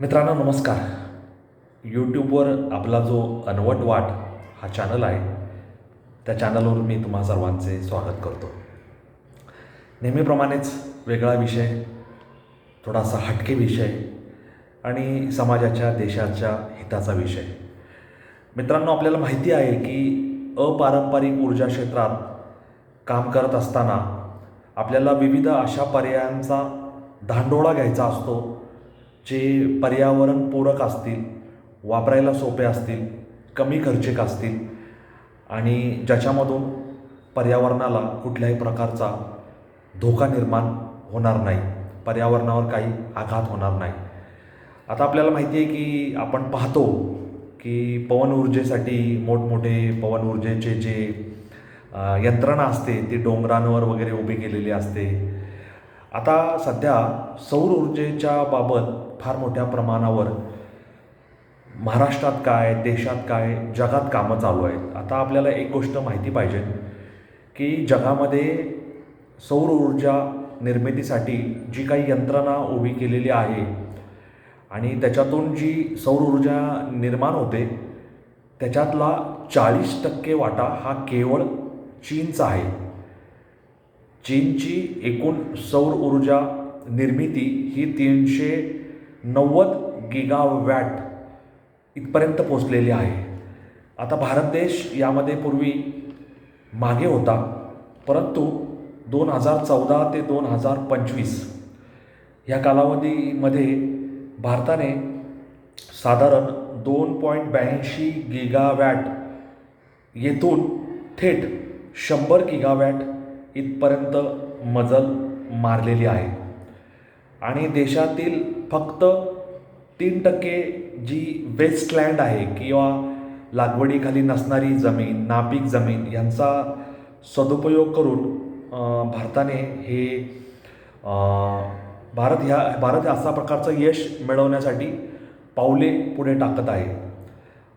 मित्रांनो नमस्कार. यूट्यूबवर आपला जो अनवट वाट हा चॅनल आहे. त्या चॅनलवर मी तुम्हा सर्वांचे स्वागत करतो. नेहमीप्रमाणेच वेगळा विषय थोडासा हटके विषय आणि समाजाच्या देशाच्या हिताचा विषय. मित्रांनो आपल्याला माहिती आहे की अपारंपरिक ऊर्जा क्षेत्रात काम करत असताना आपल्याला विविध अशा पर्यायांचा धांडोळा घ्यायचा असतो. जे पर्यावरणपूरक असतील वापरायला सोपे असतील कमी खर्चिक असतील आणि ज्याच्यामधून पर्यावरणाला कुठल्याही प्रकारचा धोका निर्माण होणार नाही पर्यावरणावर काही आघात होणार नाही. आता आपल्याला माहिती आहे की आपण पाहतो की पवन ऊर्जेसाठी मोठमोठे पवन ऊर्जेचे जे यंत्रणा असते ती डोंगरांवर वगैरे उभी केलेली असते. आता सध्या सौर ऊर्जेच्या बाबत फार मोठ्या प्रमाणावर महाराष्ट्रात काय देशात काय जगात कामं चालू आहेत. आता आपल्याला एक गोष्ट माहिती पाहिजे की जगामध्ये सौर ऊर्जा निर्मितीसाठी जी काही यंत्रणा उभी केलेली आहे आणि त्याच्यातून जी सौर ऊर्जा निर्माण होते त्याच्यातला चाळीस टक्के वाटा हा केवळ चीनचा आहे. चीनची एकूण सौर ऊर्जा निर्मिती ही तीनशे नव्वद गिगावॅट इथपर्यंत पोचलेली आहे. आता भारत देश यामध्ये पूर्वी मागे होता परंतु दोन हजार चौदा ते दोन हजार पंचवीस ह्या कालावधीमध्ये भारताने साधारण दोन पॉईंट ब्याऐंशी गिगावॅट येथून थेट शंभर गिगावॅट इथपर्यंत मजल मारलेली आहे. आणि देशातील फक्त तीन टक्के जी वेस्टलँड आहे किंवा लागवडीखाली नसणारी जमीन नापीक जमीन यांचा सदुपयोग करून भारताने हे भारत ह्या भारत असा प्रकारचं यश मिळवण्यासाठी पावले पुढे टाकत आहे.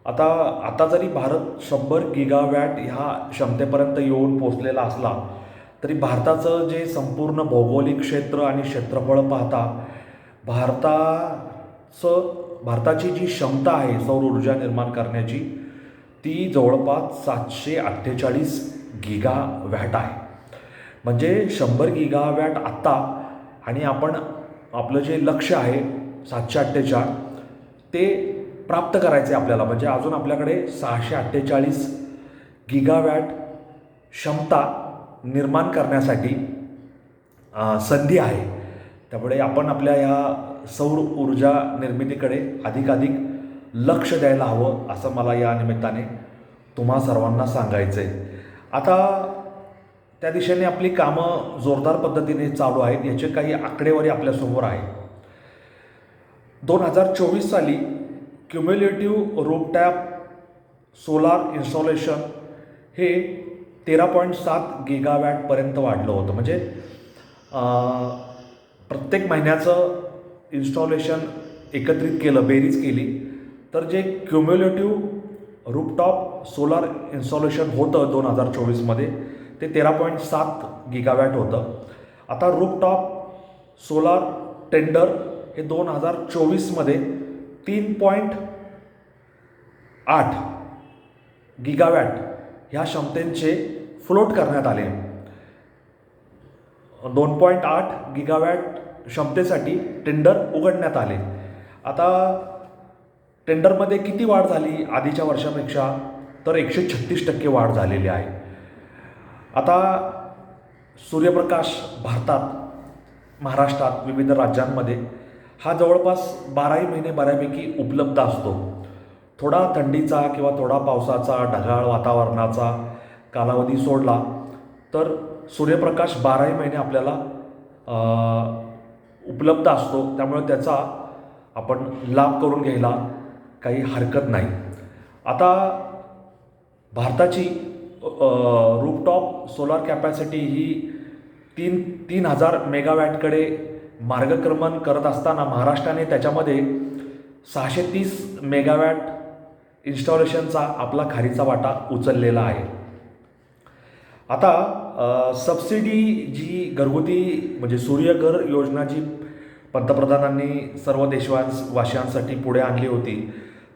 आता आता जरी भारत शंभर गिगावॅट ह्या क्षमतेपर्यंत येऊन पोचलेला असला तरी भारताचं जे संपूर्ण भौगोलिक क्षेत्र आणि क्षेत्रफळ पाहता भारताचं भारताची जी क्षमता आहे सौर ऊर्जा निर्माण करण्याची ती जवळपास सातशे अठ्ठेचाळीस गिगावॅट आहे. म्हणजे शंभर गिगावॅट आत्ता आणि आपण आपलं जे लक्ष आहे सातशे अठ्ठेचाळ ते प्राप्त करायचे आपल्याला. म्हणजे अजून आपल्याकडे सहाशे अठ्ठेचाळीस गिगावॅट क्षमता निर्माण करण्यासाठी संधी आहे. त्यामुळे आपण आपल्या या सौर ऊर्जा निर्मितीकडे अधिकाधिक लक्ष द्यायला हवं असं मला या निमित्ताने तुम्हा सर्वांना सांगायचं आहे आता त्या दिशेने आपली कामं जोरदार पद्धतीने चालू आहेत याचे काही आकडेवारी आपल्यासमोर आहे. दोन हजार चोवीस साली क्युम्युलेटिव्ह रूपटॅप सोलार इन्स्टॉलेशन हे तेरा पॉईंट सात गिगावॅटपर्यंत वाढलं होतं. म्हणजे प्रत्येक महिन्याचं इन्स्टॉलेशन एकत्रित केलं बेरीज केली. तर जे क्युम्युलेटिव्ह रूपटॉप सोलार इन्स्टॉलेशन होतं दोन हजार चोवीसमध्ये ते तेरा पॉईंट सात गिगावॅट होतं. आता रूपटॉप सोलार टेंडर हे दोन हजार चोवीसमध्ये तीन पॉईंट आठ गिगावॅट ह्या क्षमतेचे फ्लोट करण्यात आले. दोन पॉईंट आठ गिगावॅट क्षमतेसाठी टेंडर उघडण्यात आले. आता टेंडरमध्ये किती वाढ झाली? आधीच्या वर्षापेक्षा तर एकशे छत्तीस टक्के वाढ झालेली आहे. आता सूर्यप्रकाश भारतात महाराष्ट्रात विविध राज्यांमध्ये हा जवळपास बाराही महिने बऱ्यापैकी उपलब्ध असतो. थोडा थंडीचा किंवा थोडा पावसाचा ढगाळ वातावरणाचा कालावधी सोडला तर सूर्यप्रकाश बाराही महिने आपल्याला उपलब्ध असतो. त्यामुळे त्याचा आपण लाभ करून घ्यायला काही हरकत नाही. आता भारताची रूपटॉप सोलार कॅपॅसिटी ही तीन तीन हजार मेगावॅटकडे मार्गक्रमण करत असताना महाराष्ट्राने त्याच्यामध्ये सहाशे तीस मेगावॅट इन्स्टॉलेशनचा आपला खारीचा वाटा उचललेला आहे. आता सबसिडी जी घरगुती म्हणजे सूर्यघर योजना जी पंतप्रधानांनी सर्व देशवास वासियांसाठी पुढे आणली होती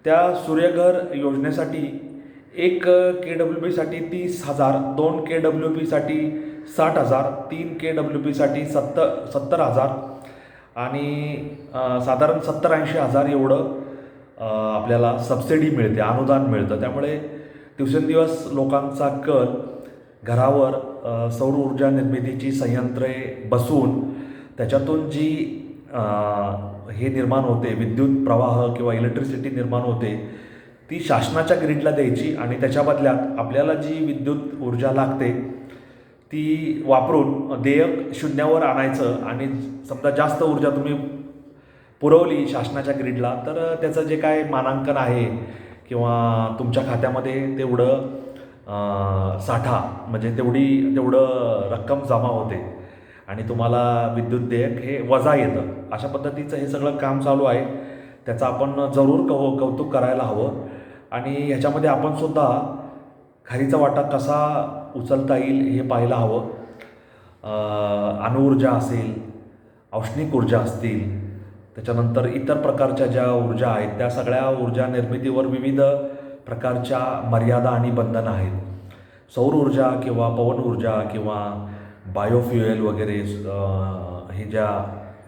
त्या सूर्यघर योजनेसाठी एक के डब्ल्यू पीसाठी तीस हजार दोन के डब्ल्यू पीसाठी साठ हजार तीन के डब्ल्यू पीसाठी सत्तर सत्तर हजार आणि साधारण सत्तर ऐंशी हजार एवढं आपल्याला सबसिडी मिळते अनुदान मिळतं. त्यामुळे दिवसेंदिवस लोकांचा कल घरावर सौर ऊर्जा निर्मितीची संयंत्रे बसून त्याच्यातून जी हे निर्माण होते विद्युत प्रवाह किंवा इलेक्ट्रिसिटी निर्माण होते ती शासनाच्या ग्रीडला द्यायची आणि त्याच्या बदल्यात आपल्याला जी विद्युत ऊर्जा लागते ती वापरून देयक शून्यावर आणायचं आणि समजा जास्त ऊर्जा तुम्ही पुरवली शासनाच्या ग्रीडला तर त्याचं जे काय मानांकन आहे किंवा तुमच्या खात्यामध्ये तेवढं साठा म्हणजे तेवढी तेवढं रक्कम जमा होते आणि तुम्हाला विद्युत देयक हे वजा येतं. अशा पद्धतीचं हे सगळं काम चालू आहे. त्याचं आपण जरूर कव कौतुक करायला हवं. आणि ह्याच्यामध्ये आपण सुद्धा खारीचा वाटा कसा उचलता येईल हे पाहायला हवं. अणुऊर्जा असेल औष्णिक ऊर्जा असतील त्याच्यानंतर इतर प्रकारच्या ज्या ऊर्जा आहेत त्या सगळ्या ऊर्जा निर्मितीवर विविध प्रकारच्या मर्यादा आणि बंधनं आहेत. सौर ऊर्जा किंवा पवन ऊर्जा किंवा बायोफ्युएल वगैरे हे ज्या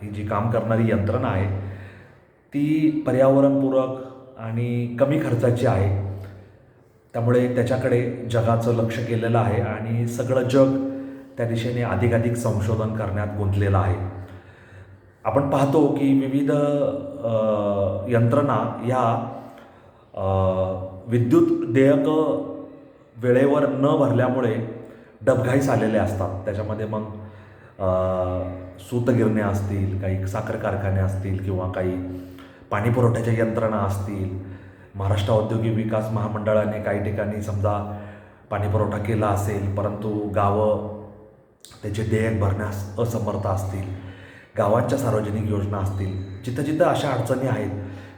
ही जी काम करणारी यंत्रणा आहे ती पर्यावरणपूरक आणि कमी खर्चाची आहे. त्यामुळे त्याच्याकडे जगाचं लक्ष केलेलं आहे आणि सगळं जग त्या दिशेने अधिकाधिक संशोधन करण्यात गुंतलेलं आहे. आपण पाहतो की विविध यंत्रणा या विद्युत देयक वेळेवर न भरल्यामुळे डबघाईस आलेले असतात. त्याच्यामध्ये मग सूतगिरण्या असतील काही साखर कारखाने असतील किंवा काही पाणीपुरवठ्याच्या यंत्रणा असतील. महाराष्ट्र औद्योगिक विकास महामंडळाने काही ठिकाणी समजा पाणीपुरवठा केला असेल परंतु गावं त्याचे देयक भरण्यास असमर्थ असतील. गावांच्या सार्वजनिक योजना असतील जिथं जिथं अशा अडचणी आहेत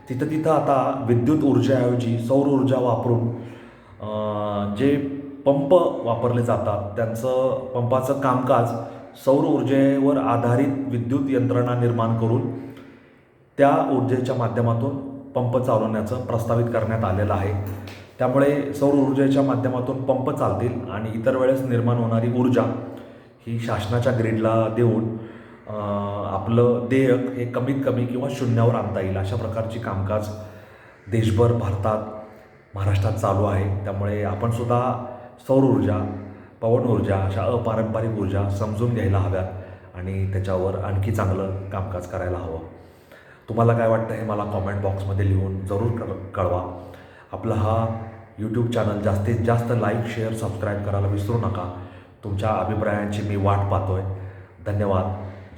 तिथं तिथं आता विद्युत ऊर्जेऐवजी सौर ऊर्जा वापरून जे पंप वापरले जातात त्यांचं पंपाचं कामकाज सौर ऊर्जेवर आधारित विद्युत यंत्रणा निर्माण करून त्या ऊर्जेच्या माध्यमातून पंप चालवण्याचं प्रस्तावित करण्यात आलेलं आहे. त्यामुळे सौर ऊर्जेच्या माध्यमातून पंप चालतील आणि इतर वेळेस निर्माण होणारी ऊर्जा ही शासनाच्या ग्रीडला देऊन आपलं देयक हे कमीत कमी किंवा शून्यावर आणता येईल अशा प्रकारची कामकाज देशभर भारतात महाराष्ट्रात चालू आहे. त्यामुळे आपणसुद्धा सौर ऊर्जा पवन ऊर्जा अशा अपारंपरिक ऊर्जा समजून घ्यायला हव्यात आणि त्याच्यावर आणखी चांगलं कामकाज करायला हवं. तुम्हाला काय वाटतं हे मला कॉमेंट बॉक्समध्ये लिहून जरूर कळ कळवा. आपला हा यूट्यूब चॅनल जास्तीत जास्त लाईक शेअर सबस्क्राईब करायला विसरू नका. तुमच्या अभिप्रायांची मी वाट पाहतो आहे धन्यवाद.